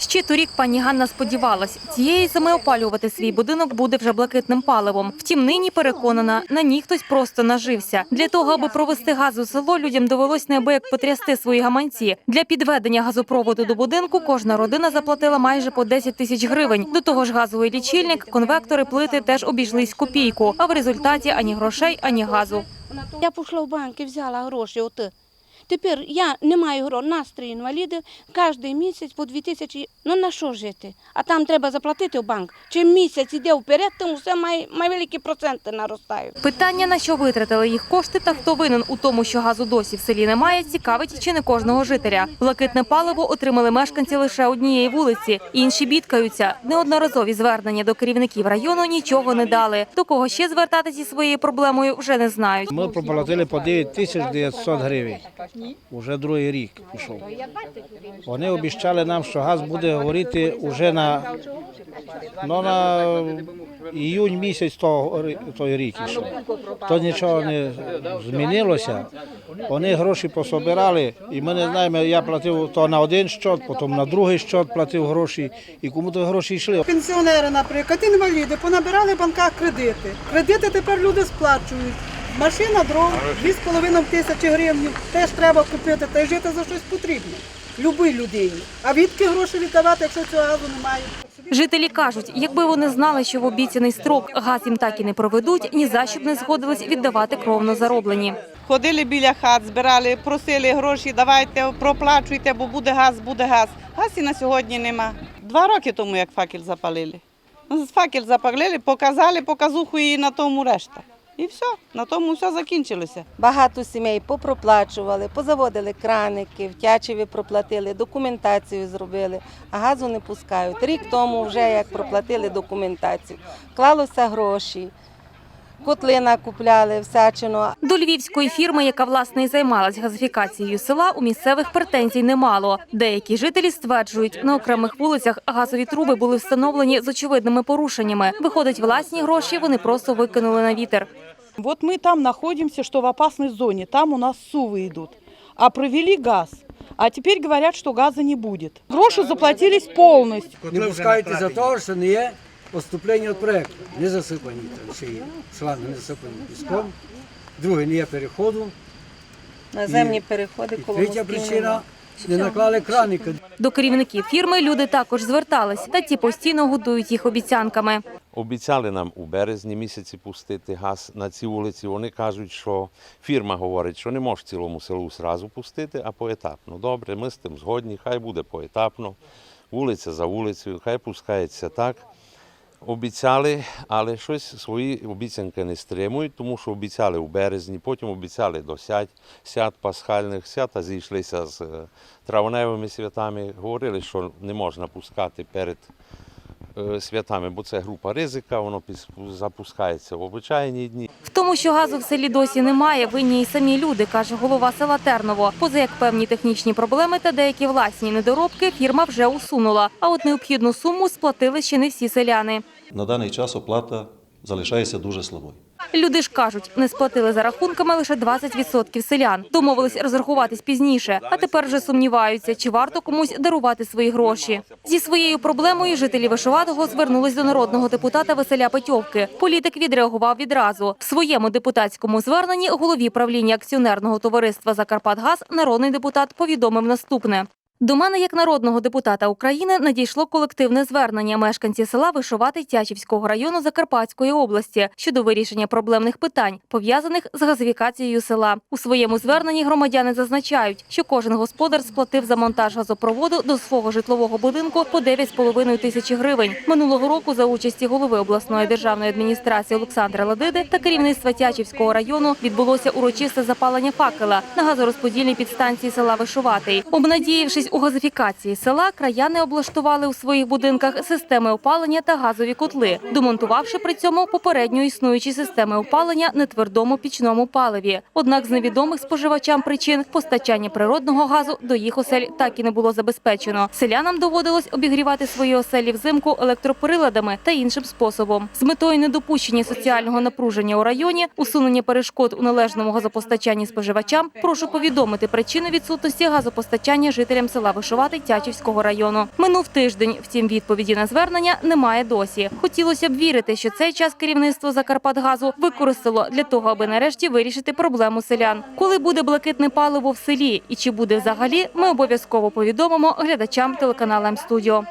Ще торік пані Ганна сподівалась, цієї зими опалювати свій будинок буде вже блакитним паливом. Втім, нині переконана, на ній хтось просто нажився. Для того, аби провести газ у село, людям довелось неабияк потрясти свої гаманці. Для підведення газопроводу до будинку кожна родина заплатила майже по 10 тисяч гривень. До того ж, газовий лічильник, конвектори, плити теж обійшлись копійку. А в результаті ані грошей, ані газу. Я пішла в банк і взяла гроші. Тепер я не маю грошей, нас три інваліди, кожен місяць по дві тисячі. Ну на що жити? А там треба заплатити в банк. Чим місяць іде вперед, тим все має, має великі проценти наростають. Питання, на що витратили їх кошти та хто винен у тому, що газу досі в селі немає, цікавить чи не кожного жителя. Блакитне паливо отримали мешканці лише однієї вулиці. Інші бідкаються. Неодноразові звернення до керівників району нічого не дали. До кого ще звертатися зі своєю проблемою вже не знають. Ми проплатили по 9 тисяч 900 гривень. Уже другий рік пішов. Вони обіцяли нам, що газ буде горіти вже на, ну, на іюнь місяць того, той рік ішов. То нічого не змінилося. Вони гроші пособирали, і ми не знаємо, я платив то на один щот, потім на другий щот платив гроші, і кому то гроші йшли. Пенсіонери, наприклад, інваліди, понабирали в банках кредити. Кредити тепер люди сплачують. Машина дров 2,5 тисячі гривень теж треба купити, та й жити за щось потрібно. Любій людині. А відки гроші віддавати, якщо цього газу немає? Жителі кажуть, якби вони знали, що в обіцяний строк газ їм так і не проведуть, ні за що б не згодились віддавати кровно зароблені. Ходили біля хат, збирали, просили гроші, давайте проплачуйте, бо буде газ, буде газ. Газ і на сьогодні нема. Два роки тому, як факел запалили. Факел запалили, показали показуху і на тому решта. І все, на тому все закінчилося. Багато сімей попроплачували, позаводили краники, втячеві проплатили, документацію зробили, а газу не пускають. Рік тому вже як проплатили документацію, клалося гроші, котлина купляли, всячину. До львівської фірми, яка власне і займалась газифікацією села, у місцевих претензій немало. Деякі жителі стверджують, на окремих вулицях газові труби були встановлені з очевидними порушеннями. Виходить, власні гроші вони просто викинули на вітер. Вот мы там находимся, что в опасной зоне, там у нас сувы идут. А провели газ. А теперь говорят, что газа не будет. Гроши заплатились полностью. Не пускайте за того, що не є поступлення від проєкту. Не засипані там ще є. Шланги не засипані піском. Друге, не є переходу. Наземні переходи коло третя причина не наклали краника. До керівників фірми люди також звертались, та ті постійно годують їх обіцянками. Обіцяли нам у березні місяці пустити газ на ці вулиці. Вони кажуть, що фірма говорить, що не може цілому селу зразу пустити, а поетапно. Добре, ми з тим згодні, хай буде поетапно, вулиця за вулицею, хай пускається так. Обіцяли, але щось свої обіцянки не стримують, тому що обіцяли у березні, потім обіцяли до сять, свят пасхальних, свята зійшлися з е, травневими святами. Говорили, що не можна пускати перед е, святами, бо це група ризика, воно запускається в обичайні дні. Тому, що газу в селі досі немає, винні й самі люди, каже голова села Терново. Поза як певні технічні проблеми та деякі власні недоробки фірма вже усунула. А от необхідну суму сплатили ще не всі селяни. На даний час оплата залишається дуже слабою. Люди ж кажуть, не сплатили за рахунками лише 20% селян. Домовились розрахуватись пізніше, а тепер вже сумніваються, чи варто комусь дарувати свої гроші. Зі своєю проблемою жителі Вишиватого звернулись до народного депутата Василя Петьовки. Політик відреагував відразу. В своєму депутатському зверненні голові правління акціонерного товариства Закарпатгаз народний депутат повідомив наступне. До мене, як народного депутата України, надійшло колективне звернення мешканці села Вишиватий Тячівського району Закарпатської області щодо вирішення проблемних питань, пов'язаних з газифікацією села. У своєму зверненні громадяни зазначають, що кожен господар сплатив за монтаж газопроводу до свого житлового будинку по 9,5 тисячі гривень. Минулого року за участі голови обласної державної адміністрації Олександра Ладиди та керівництва Тячівського району відбулося урочисте запалення факела на газорозподільній підстанції села Вишиватий. Обнадіявшись у газифікації села, краяни облаштували у своїх будинках системи опалення та газові котли, домонтувавши при цьому попередньо існуючі системи опалення на твердому пічному паливі. Однак з невідомих споживачам причин постачання природного газу до їх осель так і не було забезпечено. Селянам доводилось обігрівати свої оселі взимку електроприладами та іншим способом. З метою недопущення соціального напруження у районі, усунення перешкод у належному газопостачанні споживачам, прошу повідомити причини відсутності газопостачання жителям села села Вишувати Тячівського району. Минув тиждень, втім відповіді на звернення немає досі. Хотілося б вірити, що цей час керівництво Закарпатгазу використало для того, аби нарешті вирішити проблему селян. Коли буде блакитне паливо в селі і чи буде взагалі, ми обов'язково повідомимо глядачам телеканалу М-студіо.